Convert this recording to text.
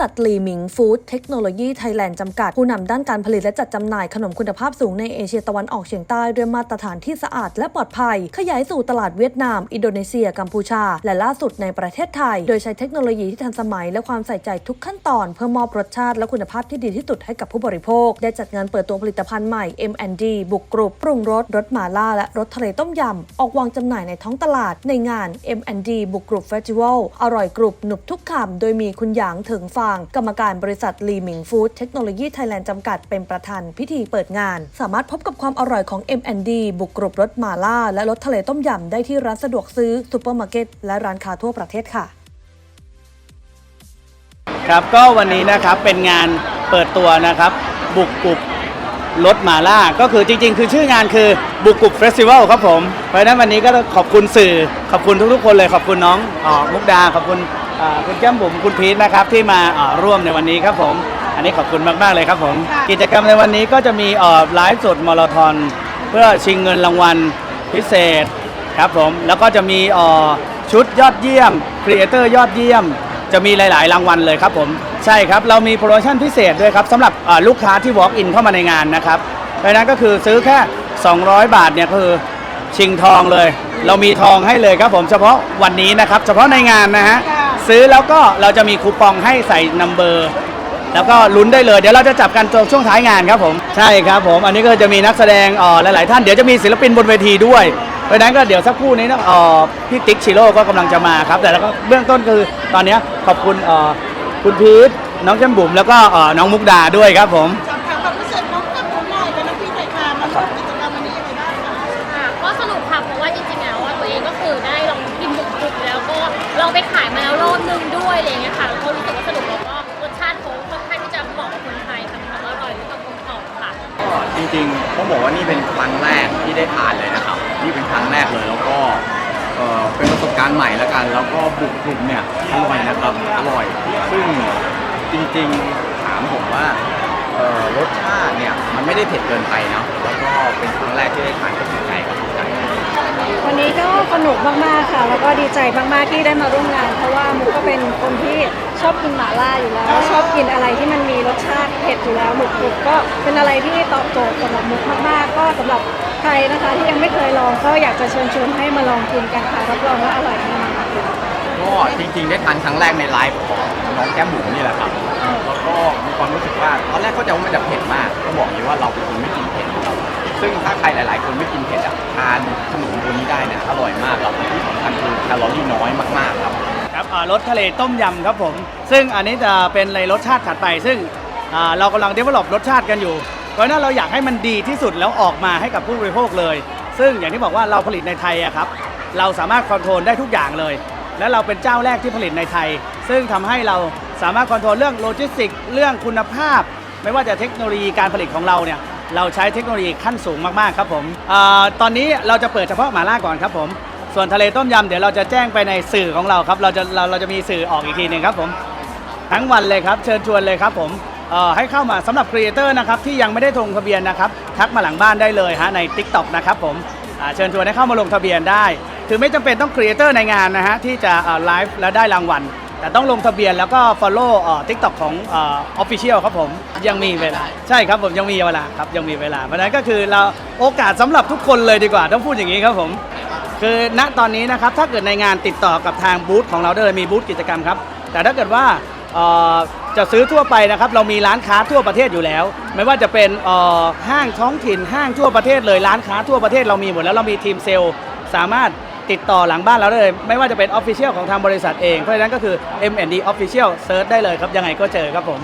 ษัทลีมิงฟู้ดเทคโนโลยีไทยแลนด์จำกัด ผู้นำด้านการผลิตและจัดจำหน่ายขนมคุณภาพสูงในเอเชียตะวันออกเฉียงใต้ด้วยมาตรฐานที่สะอาดและปลอดภัย ขยายสู่ตลาดเวียดนาม อินโดนีเซีย กัมพูชา และล่าสุดในประเทศไทย โดยใช้เทคโนโลยีที่ทันสมัยและความใส่ใจทุกขั้นตอน เพื่อมอบรสชาติและคุณภาพที่ดีที่สุดให้กับผู้บริโภค ได้จัดงานเปิดตัวผลิตภัณฑ์ใหม่ M&D บุกกรุบปรุงรสรสหมาล่าและรสทะเลต้มยำออกวางจำหน่ายในท้องตลาด ในงาน M&D บุกกรุบเฟสติวัลอร่อยกรุบหนุบทุกคำโดยมีคุณหยางถิงฟ้าง กรรมการบริษัทลีหมิงฟู้ดเทคโนโลยีไทยแลนด์จำกัดเป็นประธานพิธีเปิดงาน สามารถพบกับความอร่อยของ M&D บุกกรุบรสมาล่า และรสทะเลต้มยำได้ที่ร้านสะดวกซื้อซูเปอร์มาร์เก็ตและร้านค้าทั่วประเทศค่ะ ครับก็วันนี้นะครับเป็นงานเปิดตัวนะครับ บุกกุบรถมาล่า ก็คือจริงๆ คือชื่องานคือบุกกุบเฟสติวัลครับผม เพราะฉะนั้นวันนี้ก็ขอบคุณสื่อขอบคุณทุกๆ คนเลยขอบคุณน้องเออมุกดาขอบคุณ อ่อคุณแก้มบุ๋มคุณพีทนะครับที่มาเอ่อร่วมในวันนี้ครับผม อันนี้ขอบคุณมากๆเลยครับผมกิจกรรมในวันนี้ก็จะมีเอ่อไลฟ์สดมาราธอนเพื่อชิงเงินรางวัลพิเศษครับผม แล้วก็จะมีเอ่อชุดยอดเยี่ยมครีเอเตอร์ยอดเยี่ยม จะมีหลาย ๆ รางวัลเลยครับผม ใช่ครับ เรามีโปรโมชั่นพิเศษด้วยครับสำหรับเอ่อลูกค้าที่ walk in เข้ามาในงานนะครับเพราะฉะนั้นก็คือซื้อแค่ 200 บาทเนี่ยคือ ชิงทองเลย เรามีทองให้เลยครับผมเฉพาะวันนี้นะครับ เฉพาะในงานนะฮะ ซื้อแล้วก็เราจะมีคูปองให้ใส่นัมเบอร์ แล้วก็ลุ้นได้เลย เดี๋ยวเราจะจับกันตรงช่วงท้ายงานครับผม ใช่ครับผม อันนี้ก็จะมีนักแสดงอ่อหลาย ๆ ท่าน เดี๋ยวจะมีศิลปินบนเวทีด้วย เพราะฉะนั้นก็เดี๋ยวสักครู่นี้นะอ่อพี่ติ๊กชิโร่ก็กำลังจะมาครับ แต่แล้วก็เบื้องต้นคือตอนนี้ขอบคุณอ่อคุณพีทน้องแก้มบุ๋มแล้วก็อ่อน้องมุกดาด้วยครับผม ริงๆต้องบอกว่านี่เป็นครั้งแรกที่ได้ทานเลยนะครับนี่เป็นครั้งแรกเลยแล้วก็เอ่อเป็นประสบการณ์ใหม่แล้วกัน แล้วก็บุกกลุ่มเนี่ยอร่อยนะครับอร่อย ซึ่งจริงๆถามผมว่าเอ่อรสชาติเนี่ยมันไม่ได้เผ็ดเกินไปเนาะแล้วก็เป็นครั้งแรกที่ได้ทานก็ถูกใจก็ถูกใจ วันนี้ก็สนุกมากๆค่ะ แล้วก็ดีใจมากๆที่ได้มาร่วมงาน เพราะว่ามุกก็เป็นคนที่ชอบกินหม่าล่าอยู่แล้ว ชอบกินอะไรที่มันมีรสชาติเผ็ดอยู่แล้วหมุกมุกก็เป็นอะไรที่ตอบโจทย์สำหรับมุกมากๆ ก็สำหรับใครนะคะที่ยังไม่เคยลองก็อยากจะเชิญชวนให้มาลองกินกันค่ะรับรองว่าอร่อยแน่นอนค่ะก็จริงๆได้ทานครั้งแรกในไลฟ์ของน้องแก้มบุ๋มนี่แหละครับแล้วก็มีความรู้สึกว่าตอนแรกเข้าใจว่ามันจะเผ็ดมากก็บอกเลยว่าเราเป็นคนไม่กินเผ็ด ซึ่งถ้าใครหลาย ๆ คนไม่กินเผ็ดอะทานขนมตัวนี้ได้นะอร่อยมากแล้วที่สำคัญคือแคลอรี่น้อยมาก ๆ ครับ ครับอ่ารสทะเลต้มยำครับผม ซึ่งอันนี้จะเป็นในรสชาติถัดไป ซึ่งอ่าเรากำลังเดเวลลอปรสชาติกันอยู่ เพราะฉะนั้นเราอยากให้มันดีที่สุดแล้วออกมาให้กับผู้บริโภคเลย ซึ่งอย่างที่บอกว่าเราผลิตในไทยอะครับ เราสามารถคอนโทรลได้ทุกอย่างเลย และเราเป็นเจ้าแรกที่ผลิตในไทย ซึ่งทำให้เราสามารถคอนโทรลเรื่องโลจิสติกเรื่องคุณภาพ ไม่ว่าจะเทคโนโลยีการผลิตของเราเนี่ย เราใช้เทคโนโลยีขั้นสูงมากๆครับผมอตอนนี้เราจะเปิดเฉพาะหมาล่าก่อนครับผม ส่วนทะเลต้มยำเดี๋ยวเราจะแจ้งไปในสื่อของเราครับ เราจะเราเราจะมีสื่อออกอีกทีหนึ่งครับผม ทั้งวันเลยครับ เชิญชวนเลยครับผมให้เข้ามาสำหรับครีเอเตอร์นะครับที่ยังไม่ได้ลงทะเบียนนะครับทักมาหลังบ้านได้เลยฮะใน Tik t o k นะครับผมเชิญชวนให้เข้ามาลงทะเบียนได้ คือไม่จำเป็นต้องครีเอเตอร์ในงานนะฮะที่จะไลฟ์และได้รางวัล แต่ต้องลงทะเบียนแล้วก็ Follow เอ่อ TikTok ของเออ Official ครับผมยังมีเวลา ใช่ครับผมยังมีเวลาครับยังมีเวลาเพราะฉะนั้นก็คือเราโอกาสสำหรับทุกคนเลยดีกว่า ต้องพูดอย่างนี้ครับผม คือณตอนนี้นะครับถ้าเกิดในงานติดต่อกับทางบูธของเราได้เลยมีบูธกิจกรรมครับ แต่ถ้าเกิดว่าเอ่อจะซื้อทั่วไปนะครับ เรามีร้านค้าทั่วประเทศอยู่แล้ว ไม่ว่าจะเป็นเอ่อห้างท้องถิ่นห้างทั่วประเทศเลยร้านค้าทั่วประเทศเรามีหมดแล้วเรามีทีมเซลล์สามารถ ติดต่อหลังบ้านเราได้เลย ไม่ว่าจะเป็นออฟฟิเชียลของทางบริษัทเอง เพราะฉะนั้นก็คือ M&D Official เซิร์ชได้เลยครับ ยังไงก็เจอครับผม